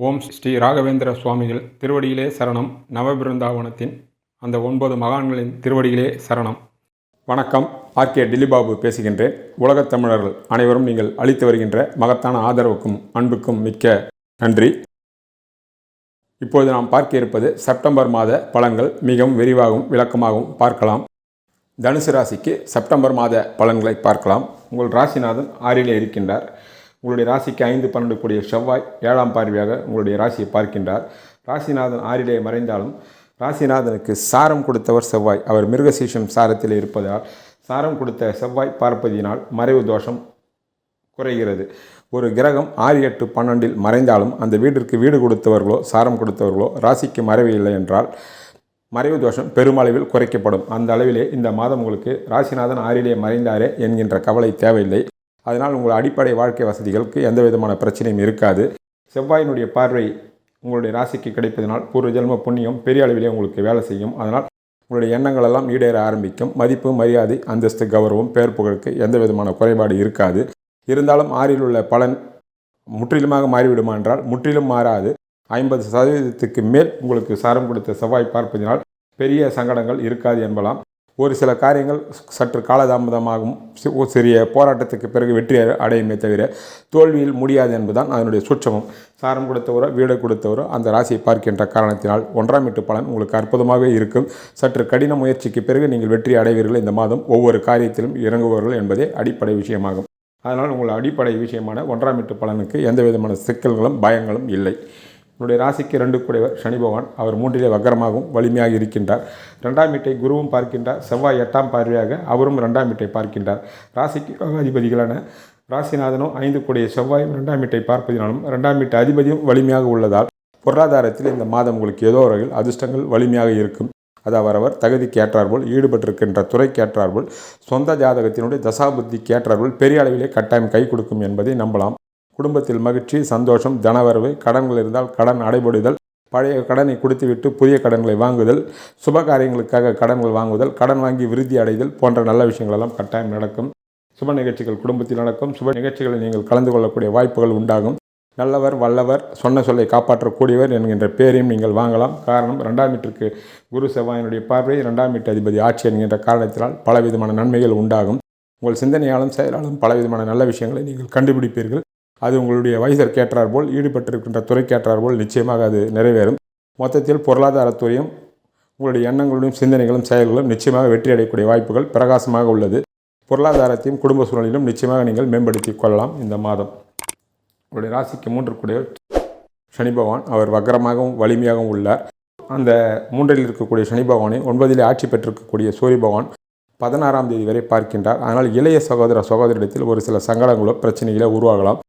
ஓம் ஸ்ரீ ராகவேந்திர சுவாமிகள் திருவடியிலே சரணம். நவபிருந்தாவனத்தின் அந்த ஒன்பது மகான்களின் திருவடியிலே சரணம். வணக்கம். ஆர்கே டில்லிபாபு பேசுகின்றேன். உலகத் தமிழர்கள் அனைவரும் நீங்கள் அளித்து வருகின்ற மகத்தான ஆதரவுக்கும் அன்புக்கும் மிக்க நன்றி. இப்பொழுது நாம் பார்க்க இருப்பது செப்டம்பர் மாத பலன்கள் மிகவும் விரிவாகவும் விளக்கமாகவும் பார்க்கலாம். தனுசு ராசிக்கு செப்டம்பர் மாத பலன்களை பார்க்கலாம். உங்கள் ராசிநாதன் ஆறிலே இருக்கின்றார். உங்களுடைய ராசிக்கு ஐந்து பன்னெண்டு கூடிய செவ்வாய் ஏழாம் பார்வையாக உங்களுடைய ராசியை பார்க்கின்றார். ராசிநாதன் ஆறிலே மறைந்தாலும் ராசிநாதனுக்கு சாரம் கொடுத்தவர் செவ்வாய். அவர் மிருகசீஷம் சாரத்தில் இருப்பதால் சாரம் கொடுத்த செவ்வாய் பார்ப்பதினால் மறைவு தோஷம் குறைகிறது. ஒரு கிரகம் ஆறு எட்டு பன்னெண்டில் மறைந்தாலும் அந்த வீட்டிற்கு வீடு கொடுத்தவர்களோ சாரம் கொடுத்தவர்களோ ராசிக்கு மறைவு இல்லை என்றால் மறைவு தோஷம் பெருமளவில் குறைக்கப்படும். அந்த அளவிலே இந்த மாதம் உங்களுக்கு ராசிநாதன் ஆறிலே மறைந்தாரே என்கின்ற கவலை தேவையில்லை. அதனால் உங்கள் அடிப்படை வாழ்க்கை வசதிகளுக்கு எந்த விதமான பிரச்சனையும் இருக்காது. செவ்வாயினுடைய பார்வை உங்களுடைய ராசிக்கு கிடைப்பதனால் பூர்வ ஜென்ம புண்ணியம் பெரிய அளவிலே உங்களுக்கு வேலை செய்யும். அதனால் உங்களுடைய எண்ணங்கள் எல்லாம் ஈடேற ஆரம்பிக்கும். மதிப்பு மரியாதை அந்தஸ்து கௌரவம் பெயர் புகழுக்கு எந்த விதமான குறைபாடு இருக்காது. இருந்தாலும் ஆறில் உள்ள பலன் முற்றிலுமாக மாறிவிடுமா என்றால் முற்றிலும் மாறாது. ஐம்பது சதவீதத்துக்கு மேல் உங்களுக்கு சாரம் கொடுத்த செவ்வாய் பார்ப்பதினால் பெரிய சங்கடங்கள் இருக்காது என்பலாம். ஒரு சில காரியங்கள் சற்று காலதாமதமாகும். ஒரு சிறிய போராட்டத்துக்கு பிறகு வெற்றி அடையுமே தவிர தோல்வியில் முடியாது என்பதுதான் அதனுடைய சூட்சமம். சாரம் கொடுத்தவரோ வீடு கொடுத்தவரோ அந்த ராசியை பார்க்கின்ற காரணத்தினால் ஒன்றாம் வீட்டு பலன் உங்களுக்கு அற்புதமாகவே இருக்கும். சற்று கடின முயற்சிக்கு பிறகு நீங்கள் வெற்றி அடைவீர்கள் இந்த மாதம். ஒவ்வொரு காரியத்திலும் இறங்குவார்கள் என்பதே அடிப்படை விஷயமாகும். அதனால் உங்கள் அடிப்படை விஷயமான ஒன்றாம் வீட்டு பலனுக்கு எந்த விதமான சிக்கல்களும் பயங்களும் இல்லை. உன்னுடைய ராசிக்கு ரெண்டு கூடையவர் சனி பகவான். அவர் மூன்றிலே வக்கரமாகவும் வலிமையாக இருக்கின்றார். ரெண்டாம் வீட்டை குருவும் பார்க்கின்றார். செவ்வாய் எட்டாம் பார்வையாக அவரும் ரெண்டாம் வீட்டை பார்க்கின்றார். ராசிக்கு அதிபதிகளான ராசிநாதனும் ஐந்து கூடிய செவ்வாயும் ரெண்டாம் வீட்டை பார்ப்பதினாலும் ரெண்டாம் வீட்டு அதிபதியும் வலிமையாக உள்ளதால் பொருளாதாரத்தில் இந்த மாதம் உங்களுக்கு ஏதோ வகையில் அதிர்ஷ்டங்கள் வலிமையாக இருக்கும். அது அவரவர் தகுதிக்கு ஏற்றார்போல் ஈடுபட்டிருக்கின்ற துறைக்கு ஏற்றார்போல் சொந்த ஜாதகத்தினுடைய தசாபுத்திக்கு ஏற்றார்போல் பெரிய அளவிலே கட்டாயம் கை கொடுக்கும் என்பதை நம்பலாம். குடும்பத்தில் மகிழ்ச்சி சந்தோஷம் தனவரவு கடன்கள் இருந்தால் கடன் அடைபடுதல் பழைய கடனை கொடுத்துவிட்டு புதிய கடன்களை வாங்குதல் சுப காரியங்களுக்காக கடன்கள் வாங்குதல் கடன் வாங்கி விருத்தி அடைதல் போன்ற நல்ல விஷயங்களெல்லாம் கட்டாயம் நடக்கும். சுப நிகழ்ச்சிகள் குடும்பத்தில் நடக்கும். சுப நிகழ்ச்சிகளில் நீங்கள் கலந்து கொள்ளக்கூடிய வாய்ப்புகள் உண்டாகும். நல்லவர் வல்லவர் சொன்ன சொல்லை காப்பாற்றக்கூடியவர் என்கின்ற பேரையும் நீங்கள் வாங்கலாம். காரணம் ரெண்டாம் வீட்டிற்கு குரு செவ்வாயினுடைய பார்வை ரெண்டாம் வீட்டு அதிபதி ஆட்சி என்கின்ற காரணத்தினால் பலவிதமான நன்மைகள் உண்டாகும். உங்கள் சிந்தனையாலும் செயலாலும் பலவிதமான நல்ல விஷயங்களை நீங்கள் கண்டுபிடிப்பீர்கள். அது உங்களுடைய வயதிற்கேற்றார் போல் ஈடுபட்டிருக்கின்ற துறைக்கேற்றார் போல் நிச்சயமாக அது நிறைவேறும். மொத்தத்தில் பொருளாதாரத்துறையும் உங்களுடைய எண்ணங்களும் சிந்தனைகளும் செயல்களும் நிச்சயமாக வெற்றி அடையக்கூடிய வாய்ப்புகள் பிரகாசமாக உள்ளது. பொருளாதாரத்தையும் குடும்ப சூழலிலும் நிச்சயமாக நீங்கள் மேம்படுத்திக் கொள்ளலாம் இந்த மாதம். உங்களுடைய ராசிக்கு மூன்று கூடிய சனி பகவான் அவர் வக்கரமாகவும் வலிமையாகவும் உள்ளார். அந்த மூன்றில் இருக்கக்கூடிய சனி பகவானை ஒன்பதிலே ஆட்சி பெற்றிருக்கக்கூடிய சூரிய பகவான் பதினாறாம் தேதி வரை பார்க்கின்றார். அதனால் இளைய சகோதர சகோதரிடத்தில் ஒரு சில சங்கடங்களோ பிரச்சனைகளோ உருவாகலாம்.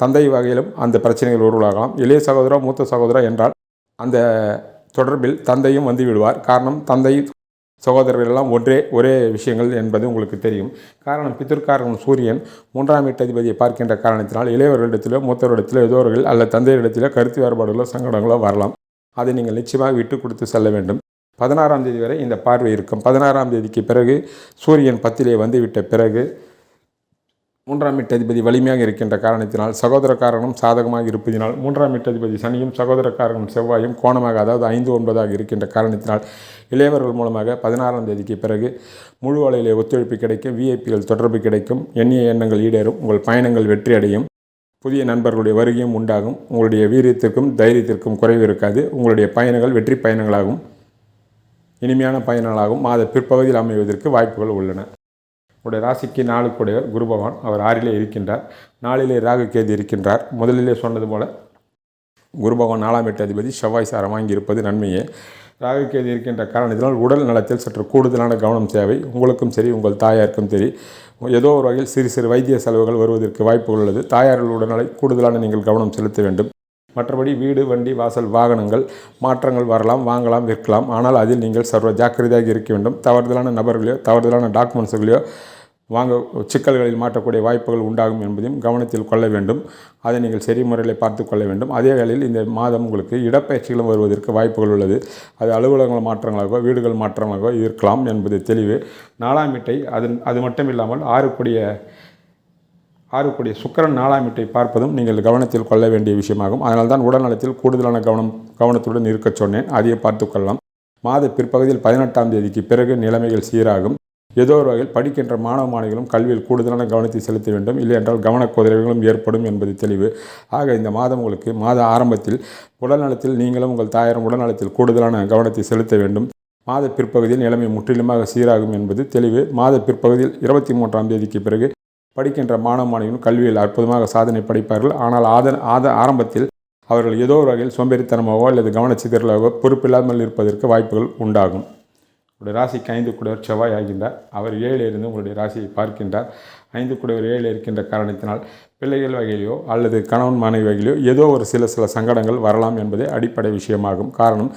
தந்தை வகையிலும் அந்த பிரச்சனைகள் உருவாகலாம். இளைய சகோதரா மூத்த சகோதரா என்றால் அந்த தொடர்பில் தந்தையும் வந்து விடுவார். காரணம் தந்தை சகோதரர்கள் எல்லாம் ஒன்றே ஒரே விஷயங்கள் என்பது உங்களுக்கு தெரியும். காரணம் பித்திருக்காரன் சூரியன் மூன்றாம் வீட்டதிபதியை பார்க்கின்ற காரணத்தினால் இளையவர்களிடத்திலோ மூத்தவரிடத்திலோ ஏதோவர்கள் அல்ல தந்தையரிடத்திலோ கருத்து வேறுபாடுகளோ சங்கடங்களோ வரலாம். அதை நீங்கள் நிச்சயமாக விட்டு கொடுத்து செல்ல வேண்டும். பதினாறாம் தேதி வரை இந்த பார்வை இருக்கும். பதினாறாம் தேதிக்கு பிறகு சூரியன் பத்திலே வந்துவிட்ட பிறகு மூன்றாம் வீட்டதிபதி வலிமையாக இருக்கின்ற காரணத்தினால் சகோதர காரணம் சாதகமாக இருப்பதினால் மூன்றாம் வீட்டதிபதி சனியும் சகோதர காரணம் செவ்வாயும் கோணமாக அதாவது ஐந்து ஒன்பதாக இருக்கின்ற காரணத்தினால் இளையவர்கள் மூலமாக பதினாறாம் தேதிக்கு பிறகு முழு அளவிலே ஒத்துழைப்பு கிடைக்கும் விஐபிகள் தொடர்பு கிடைக்கும் எண்ணிய எண்ணங்கள் ஈடேறும் உங்கள் பயணங்கள் வெற்றி அடையும் புதிய நண்பர்களுடைய வருகையும் உண்டாகும் உங்களுடைய வீரியத்திற்கும் தைரியத்திற்கும் குறைவு இருக்காது உங்களுடைய பயணங்கள் வெற்றி பயணங்களாகும் இனிமையான பயணங்களாகும் மாத பிற்பகுதியில் அமைவதற்கு வாய்ப்புகள் உள்ளன. உடைய ராசிக்கு நாளுக்குடைய குரு பகவான் அவர் ஆறிலே இருக்கின்றார். நாளிலே ராகு கேது இருக்கின்றார். முதலிலே சொன்னது போல குரு பகவான் நாலாம் எட்டு அதிபதி செவ்வாய் சாரம் வாங்கியிருப்பது நன்மையே. ராகு கேது இருக்கின்ற காரணத்தினால் உடல் நலத்தில் சற்று கூடுதலான கவனம் தேவை. உங்களுக்கும் சரி உங்கள் தாயாருக்கும் சரி. ஏதோ ஒரு வகையில் சிறு சிறு வைத்திய செலவுகள் வருவதற்கு வாய்ப்புகள் உள்ளது. தாயார்கள் உடல்நலை கூடுதலான நீங்கள் கவனம் செலுத்த வேண்டும். மற்றபடி வீடு வண்டி வாசல் வாகனங்கள் மாற்றங்கள் வரலாம் வாங்கலாம் விற்கலாம். ஆனால் அதில் நீங்கள் சர்வ ஜாக்கிரதையாக இருக்க வேண்டும். தவறுதலான நபர்களையோ தவறுதலான டாக்குமெண்ட்ஸுகளையோ வாங்க சிக்கல்களில் மாற்றக்கூடிய வாய்ப்புகள் உண்டாகும் என்பதையும் கவனத்தில் கொள்ள வேண்டும். அதை நீங்கள் சரி முறையில் பார்த்து கொள்ள வேண்டும். அதே வேளையில் இந்த மாதம் உங்களுக்கு இடப்பயிற்சிகளும் வருவதற்கு வாய்ப்புகள் உள்ளது. அது அலுவலகங்கள் மாற்றங்களாகவோ வீடுகள் மாற்றங்களாகவோ இருக்கலாம் என்பது தெளிவு. நாலாம் வீட்டை அது அது மட்டும் இல்லாமல் ஆறுக்குடிய ஆறுக்குடைய சுக்கரன் நாலாம் வீட்டை பார்ப்பதும் நீங்கள் கவனத்தில் கொள்ள வேண்டிய விஷயமாகும். அதனால்தான் உடல் நலத்தில் கூடுதலான கவனம் கவனத்துடன் இருக்கச் சொன்னேன். அதையே பார்த்துக்கொள்ளலாம் மாத பிற்பகுதியில் பதினெட்டாம் தேதிக்கு பிறகு நிலைமைகள் சீராகும். ஏதோ ஒரு வகையில் படிக்கின்ற மாணவ மாணவிகளும் கல்வியில் கூடுதலான கவனத்தை செலுத்த வேண்டும். இல்லை என்றால் கவனக்குதிரைகளும் ஏற்படும் என்பது தெளிவு. ஆக இந்த மாதம் உங்களுக்கு மாத ஆரம்பத்தில் உடல்நலத்தில் நீங்களும் உங்கள் தாயாரும் உடல்நலத்தில் கூடுதலான கவனத்தை செலுத்த வேண்டும். மாத பிற்பகுதியில் நிலைமை முற்றிலுமாக சீராகும் என்பது தெளிவு. மாத பிற்பகுதியில் இருபத்தி மூன்றாம் தேதிக்கு பிறகு படிக்கின்ற மாணவ மாணவியும் கல்வியில் அற்புதமாக சாதனை படைப்பார்கள். ஆனால் ஆத ஆத ஆரம்பத்தில் அவர்கள் ஏதோ ஒரு வகையில் சோம்பேறித்தனமாகவோ அல்லது கவனச்சிதறலாகவோ பொறுப்பில்லாமல் இருப்பதற்கு வாய்ப்புகள் உண்டாகும். உங்களுடைய ராசிக்கு ஐந்து குடைவர் செவ்வாய் ஆகின்றார். அவர் ஏழு இருந்து உங்களுடைய ராசியை பார்க்கின்றார். ஐந்து குடைவர் ஏழு இருக்கின்ற காரணத்தினால் பிள்ளைகள் வகையிலோ அல்லது கணவன் மனைவி வகையிலோ ஏதோ ஒரு சில சில சங்கடங்கள் வரலாம் என்பதே அடிப்படை விஷயமாகும். காரணம்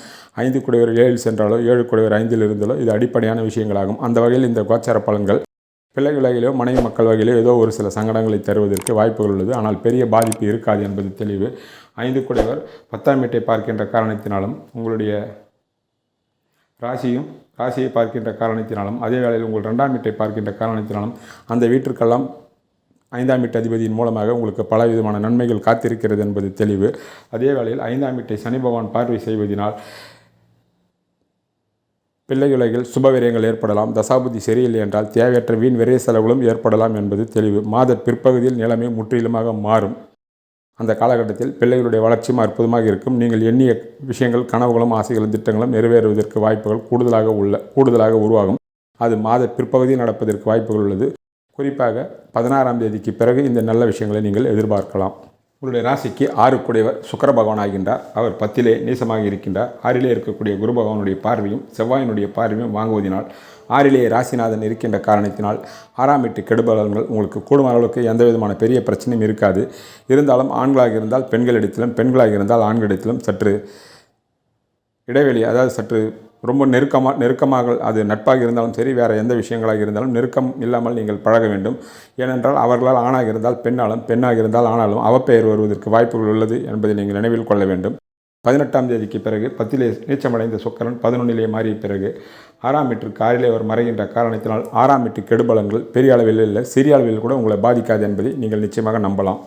ஐந்து குடைவர் ஏழில் சென்றாலோ ஏழு குடைவர் ஐந்தில் இருந்தாலோ இது அடிப்படையான விஷயங்களாகும். அந்த வகையில் இந்த கோச்சார பலன்கள் பிள்ளை வகையிலோ மனைவி மக்கள் வகையிலோ ஏதோ ஒரு சில சங்கடங்களை தருவதற்கு வாய்ப்புகள் உள்ளது. ஆனால் பெரிய பாதிப்பு இருக்காது என்பது தெளிவு. ஐந்து குடைவர் பத்தாம் வீட்டை பார்க்கின்ற காரணத்தினாலும் உங்களுடைய ராசியும் ராசியை பார்க்கின்ற காரணத்தினாலும் அதே வேளையில் உங்கள் ரெண்டாம் வீட்டை பார்க்கின்ற காரணத்தினாலும் அந்த வீட்டிற்கெல்லாம் ஐந்தாம் வீட்டு அதிபதியின் மூலமாக உங்களுக்கு பல விதமான நன்மைகள் காத்திருக்கிறது என்பது தெளிவு. அதே வேளையில் ஐந்தாம் வீட்டை சனி பகவான் பார்வை செய்வதனால் பிள்ளையுலகில் சுபவிரயங்கள் ஏற்படலாம். தசாபுத்தி சரியில்லை என்றால் தேவையற்ற வீண் விரைய செலவுகளும் ஏற்படலாம் என்பது தெளிவு. மாத பிற்பகுதியில் நிலைமை முற்றிலுமாக மாறும். அந்த காலகட்டத்தில் பிள்ளைகளுடைய வளர்ச்சியும் அற்புதமாக இருக்கும். நீங்கள் எண்ணிய விஷயங்கள் கனவுகளும் ஆசைகளும் திட்டங்களும் நிறைவேறுவதற்கு வாய்ப்புகள் கூடுதலாக உள்ள கூடுதலாக உருவாகும். அது மாத பிற்பகுதியில் நடப்பதற்கு வாய்ப்புகள் உள்ளது. குறிப்பாக பதினாறாம் தேதிக்கு பிறகு இந்த நல்ல விஷயங்களை நீங்கள் எதிர்பார்க்கலாம். உங்களுடைய ராசிக்கு ஆறு குடையவர் சுக்கர பகவான் ஆகின்றார் அவர் பத்திலே நீசமாக இருக்கின்றார். ஆறிலே இருக்கக்கூடிய குரு பகவானுடைய பார்வையும் செவ்வாயினுடைய பார்வையும் வாங்குவதினால் ஆறிலே ராசிநாதன் இருக்கின்ற காரணத்தினால் ஆறாம் எட்டு கெடுபலன்கள் உங்களுக்கு கூடும் அளவுக்கு எந்த விதமான பெரிய பிரச்சனையும் இருக்காது. இருந்தாலும் ஆண்களாக இருந்தால் பெண்களிடத்திலும் பெண்களாக இருந்தால் ஆண்களிடத்திலும் சற்று இடைவெளி அதாவது சற்று ரொம்ப நெருக்கமாக நெருக்கமாக அது நட்பாக இருந்தாலும் சரி வேறு எந்த விஷயங்களாக இருந்தாலும் நெருக்கம் இல்லாமல் நீங்கள் பழக வேண்டும். ஏனென்றால் அவர்களால் ஆணாக இருந்தால் பெண்ணாலும் பெண்ணாக இருந்தால் ஆனாலும் அவப்பெயர் வருவதற்கு வாய்ப்புகள் உள்ளது என்பதை நீங்கள் நினைவில் கொள்ள வேண்டும். பதினெட்டாம் தேதிக்கு பிறகு பத்திலே நீச்சமடைந்த சுக்கரன் பதினொன்னிலே மாறிய பிறகு ஆறாம் மீட்டர் காரிலே அவர் மறைகின்ற காரணத்தினால் ஆறாம் மீட்டு கெடுபலங்கள் பெரிய அளவில் இல்லை சிறிய அளவில் கூட உங்களை பாதிக்காது என்பதை நீங்கள் நிச்சயமாக நம்பலாம்.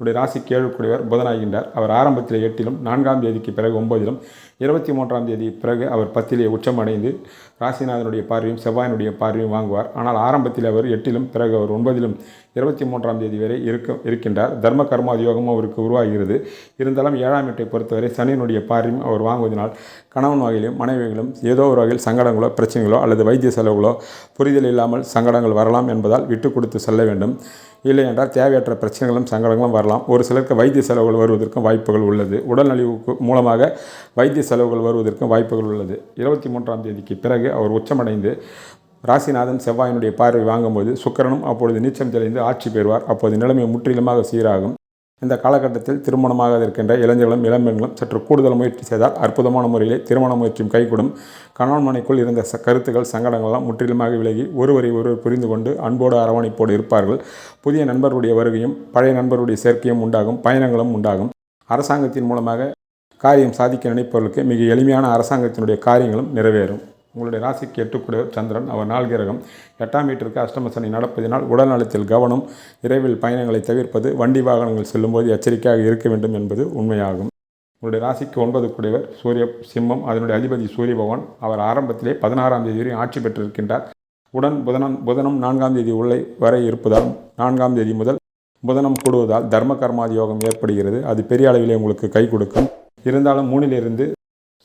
உடைய ராசிக்கு ஏழுக்குடையவர் புதனாகின்றார். அவர் ஆரம்பத்தில் எட்டிலும் நான்காம் தேதிக்கு பிறகு ஒன்பதிலும் இருபத்தி மூன்றாம் தேதி பிறகு அவர் பத்திலே உச்சமடைந்து ராசிநாதனுடைய பார்வையும் செவ்வாயினுடைய பார்வையும் வாங்குவார். ஆனால் ஆரம்பத்தில் அவர் எட்டிலும் பிறகு அவர் ஒன்பதிலும் இருபத்தி மூன்றாம் தேதி வரை இருக்க இருக்கின்றார். தர்ம கர்மாதி யோகமும் அவருக்கு உருவாகிறது. இருந்தாலும் ஏழாம் எட்டை பொறுத்தவரை சனியினுடைய பார்வையும் அவர் வாங்குவதனால் கணவன் வகையிலும் மனைவிகளும் ஏதோ ஒரு வகையில் சங்கடங்களோ பிரச்சனைகளோ அல்லது வைத்திய செலவுகளோ புரிதல் இல்லாமல் சங்கடங்கள் வரலாம் என்பதால் விட்டு கொடுத்து செல்ல வேண்டும். இல்லை என்றால் தேவையற்ற பிரச்சனைகளும் சங்கடங்களும் வரலாம். ஒரு சிலருக்கு வைத்திய செலவுகள் வருவதற்கும் வாய்ப்புகள் உள்ளது. உடல்நலிவுக்கு மூலமாக வைத்திய செலவுகள் வருவதற்கும் வாய்ப்புகள் உள்ளது. இருபத்தி மூன்றாம் தேதிக்கு பிறகு அவர் உச்சமடைந்து ராசிநாதன் செவ்வாயினுடைய பார்வை வாங்கும்போது சுக்கரனும் அப்பொழுது நீச்சம் தெளிந்து ஆட்சி பெறுவார். அப்போது நிலைமை முற்றிலுமாக சீராகும். இந்த காலகட்டத்தில் திருமணமாக இருக்கின்ற இளைஞர்களும் இளம்பெண்களும் சற்று கூடுதல் முயற்சி செய்தால் அற்புதமான முறையிலே திருமண முயற்சியும் கைகூடும். கணவன் மனைக்குள் இருந்த ச கருத்துக்கள் சங்கடங்கள்லாம் முற்றிலுமாக விலகி ஒருவரை ஒருவர் புரிந்து கொண்டு அன்போடு அரவணைப்போடு இருப்பார்கள். புதிய நண்பருடைய வருகையும் பழைய நண்பருடைய சேர்க்கையும் உண்டாகும் பயணங்களும் உண்டாகும். அரசாங்கத்தின் மூலமாக காரியம் சாதிக்க நினைப்பவர்களுக்கு மிக எளிமையான அரசாங்கத்தினுடைய காரியங்களும் நிறைவேறும். உங்களுடைய ராசிக்கு எட்டுக்குடைய சந்திரன் அவர் நாள் கிரகம். எட்டாம் வீட்டிற்கு அஷ்டமசனி நடப்பதினால் உடல் நலத்தில் கவனம் இரவில் பயணங்களை தவிர்ப்பது வண்டி வாகனங்கள் செல்லும்போது எச்சரிக்கையாக இருக்க வேண்டும் என்பது உண்மையாகும். உங்களுடைய ராசிக்கு ஒன்பது கூடியவர் சூரிய சிம்மம் அதனுடைய அதிபதி சூரிய பகவான். அவர் ஆரம்பத்திலே பதினாறாம் தேதி வரை ஆட்சி பெற்றிருக்கின்றார். உடன் புதனம் புதனம் நான்காம் தேதி உள்ளே வரை இருப்பதால் நான்காம் தேதி முதல் புதனம் கூடுவதால் தர்ம கர்மாதி யோகம் ஏற்படுகிறது. அது பெரிய அளவிலே உங்களுக்கு கை கொடுக்கும். இருந்தாலும் மூணிலிருந்து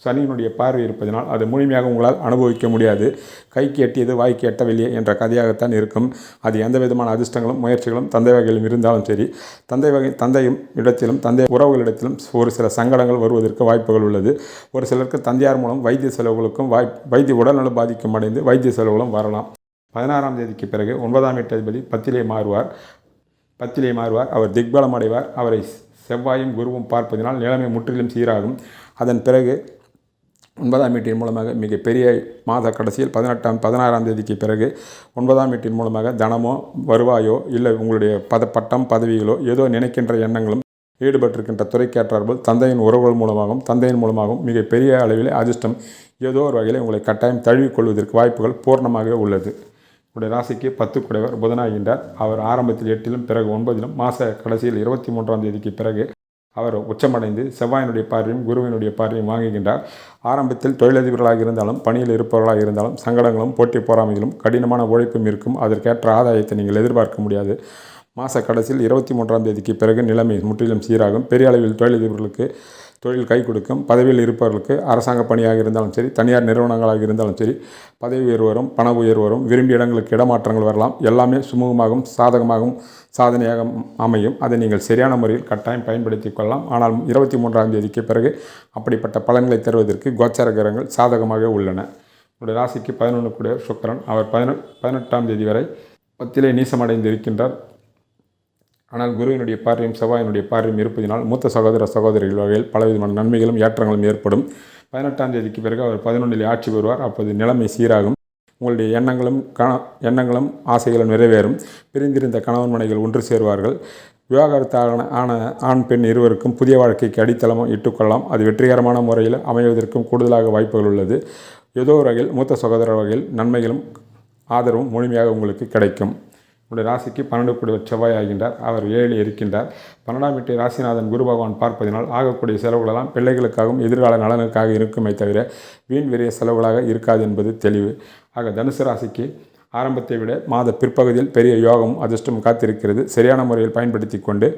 சனியினுடைய பார்வை இருப்பதனால் அது முழுமையாக உங்களால் அனுபவிக்க முடியாது. கைக்கு எட்டியது வாய்க்கு எட்டவில்லையே என்ற கதையாகத்தான் இருக்கும். அது எந்த விதமான அதிர்ஷ்டங்களும் முயற்சிகளும் தந்தை வகையிலும் இருந்தாலும் சரி தந்தை வகை தந்தையும் இடத்திலும் தந்தை உறவுகளிடத்திலும் ஒரு சில சங்கடங்கள் வருவதற்கு வாய்ப்புகள் உள்ளது. ஒரு சிலருக்கு தந்தையார் மூலம் வைத்திய செலவுகளுக்கும் வாய் வைத்திய உடல்நலம் பாதிக்கும் அடைந்து வைத்திய செலவுகளும் வரலாம். பதினாறாம் தேதிக்கு பிறகு ஒன்பதாம் எட்டு அதிபதி பத்திலே மாறுவார். பத்திலே மாறுவார். அவர் திக்பலம் அடைவார். அவரை செவ்வாயும் குருவும் பார்ப்பதினால் நிலைமை முற்றிலும் சீராகும். அதன் பிறகு ஒன்பதாம் வீட்டின் மூலமாக மிகப்பெரிய மாத கடைசியில் பதினெட்டாம் பதினாறாம் தேதிக்கு பிறகு ஒன்பதாம் வீட்டின் மூலமாக தனமோ வருவாயோ இல்லை உங்களுடைய பத பட்டம் பதவிகளோ ஏதோ நினைக்கின்ற எண்ணங்களும் ஈடுபட்டிருக்கின்ற துறைக்கேற்றார்கள் தந்தையின் உறவுகள் மூலமாகவும் தந்தையின் மூலமாகவும் மிகப்பெரிய அளவில் அதிர்ஷ்டம் ஏதோ ஒரு வகையில் உங்களை கட்டாயம் தழுவிக்கொள்வதற்கு வாய்ப்புகள் பூர்ணமாகவே உள்ளது. உடைய ராசிக்கு பத்து குடைவர் புதனாகின்றார். அவர் ஆரம்பத்தில் எட்டிலும் பிறகு ஒன்பதிலும் மாத கடைசியில் இருபத்தி மூன்றாம் தேதிக்கு பிறகு அவர் உச்சமடைந்து செவ்வாயினுடைய பார்வையும் குருவினுடைய பார்வையும் வாங்குகின்றார். ஆரம்பத்தில் தொழிலதிபர்களாக இருந்தாலும் பணியில் இருப்பவர்களாக இருந்தாலும் சங்கடங்களும் போட்டி போராமைகளும் கடினமான உழைப்பும் இருக்கும். அதற்கேற்ற ஆதாயத்தை நீங்கள் எதிர்பார்க்க முடியாது. மாத கடைசியில் இருபத்தி மூன்றாம் தேதிக்கு பிறகு நிலைமை முற்றிலும் சீராகும். பெரிய அளவில் தொழிலதிபர்களுக்கு தொழில் கை கொடுக்கும். பதவியில் இருப்பவர்களுக்கு அரசாங்க பணியாக இருந்தாலும் சரி தனியார் நிறுவனங்களாக இருந்தாலும் சரி பதவி உயர்வு வரும் பண உயர்வு வரும் விரும்பிய இடங்களுக்கு இடமாற்றங்கள் வரலாம். எல்லாமே சுமூகமாகவும் சாதகமாகவும் சாதனையாக அமையும். அதை நீங்கள் சரியான முறையில் கட்டாயம் பயன்படுத்தி கொள்ளலாம். ஆனால் இருபத்தி மூன்றாம் தேதிக்கு பிறகு அப்படிப்பட்ட பலன்களை தருவதற்கு கோச்சார கிரகங்கள் சாதகமாக உள்ளன. உங்களுடைய ராசிக்கு பதினொன்று கூடிய சுக்கரன். அவர் பதினெ பதினெட்டாம் தேதி வரை பத்திலே நீசமடைந்து இருக்கின்றார் ஆனால் குருவினுடைய பார்வையும் செவ்வாயினுடைய பார்வையும் இருப்பதினால் மூத்த சகோதர சகோதரிகள் வகையில் பலவிதமான நன்மைகளும் ஏற்றங்களும் ஏற்படும். பதினெட்டாம் தேதிக்கு பிறகு அவர் பதினொன்றில் ஆட்சி பெறுவார். அப்போது நிலைமை சீராகும். உங்களுடைய எண்ணங்களும் கண எண்ணங்களும் ஆசைகளும் நிறைவேறும். பிரிந்திருந்த கணவன் மனைகள் ஒன்று சேருவார்கள். விவாகரத்தான ஆன ஆண் பெண் இருவருக்கும் புதிய வாழ்க்கைக்கு அடித்தளமும் இட்டுக்கொள்ளலாம் அது வெற்றிகரமான முறையில் அமைவதற்கும் கூடுதலாக வாய்ப்புகள் உள்ளது. ஏதோ வகையில் மூத்த சகோதர வகையில் நன்மைகளும் ஆதரவும் முழுமையாக உங்களுக்கு கிடைக்கும். உங்களுடைய ராசிக்கு பன்னெண்டு கூடிய செவ்வாய் ஆகின்றார். அவர் ஏழு இருக்கின்றார். பன்னெண்டாம் வீட்டை ராசிநாதன் குரு பகவான் பார்ப்பதினால் ஆகக்கூடிய செலவுகளெல்லாம் பிள்ளைகளுக்காகவும் எதிர்கால நலனுக்காக இருக்குமே தவிர வீண் விரைய செலவுகளாக இருக்காது என்பது தெளிவு. ஆக தனுசு ராசிக்கு ஆரம்பத்தை விட மாத பிற்பகுதியில் பெரிய யோகமும் அதிர்ஷ்டமும் காத்திருக்கிறது. சரியான முறையில் பயன்படுத்தி கொண்டு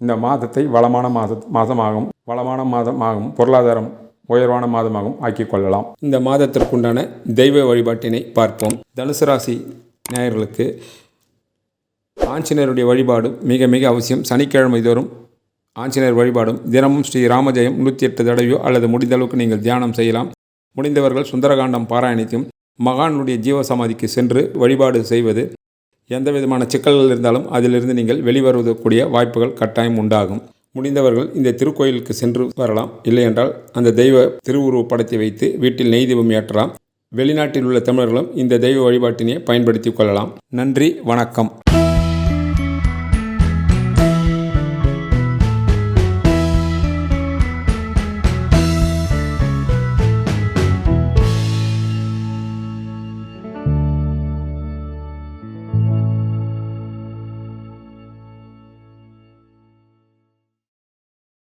இந்த மாதத்தை வளமான மாத மாதமாகவும் வளமான மாதமாகவும் பொருளாதாரம் உயர்வான மாதமாகவும் ஆக்கிக் கொள்ளலாம். இந்த மாதத்திற்குண்டான தெய்வ வழிபாட்டினை பார்ப்போம். தனுசு ராசி நேயர்களுக்கு ஆஞ்சநேயருடைய வழிபாடும் மிக மிக அவசியம். சனிக்கிழமை தோறும் ஆஞ்சநேயர் வழிபாடும் தினமும் ஸ்ரீ ராமஜெயம் நூற்றி எட்டு தடவையோ அல்லது முடிந்த அளவுக்கு நீங்கள் தியானம் செய்யலாம். முடிந்தவர்கள் சுந்தரகாண்டம் பாராயணித்தும் மகானுடைய ஜீவசமாதிக்கு சென்று வழிபாடு செய்வது எந்த விதமான சிக்கல்கள் இருந்தாலும் அதிலிருந்து நீங்கள் வெளிவருவதற்குரிய வாய்ப்புகள் கட்டாயம் உண்டாகும். முடிந்தவர்கள் இந்த திருக்கோயிலுக்கு சென்று வரலாம். இல்லையென்றால் அந்த தெய்வ திருவுருவப் படத்தை வைத்து வீட்டில் நெய் தீபம் ஏற்றலாம். வெளிநாட்டில் உள்ள தமிழர்களும் இந்த தெய்வ வழிபாட்டினை பயன்படுத்தி கொள்ளலாம். நன்றி வணக்கம்.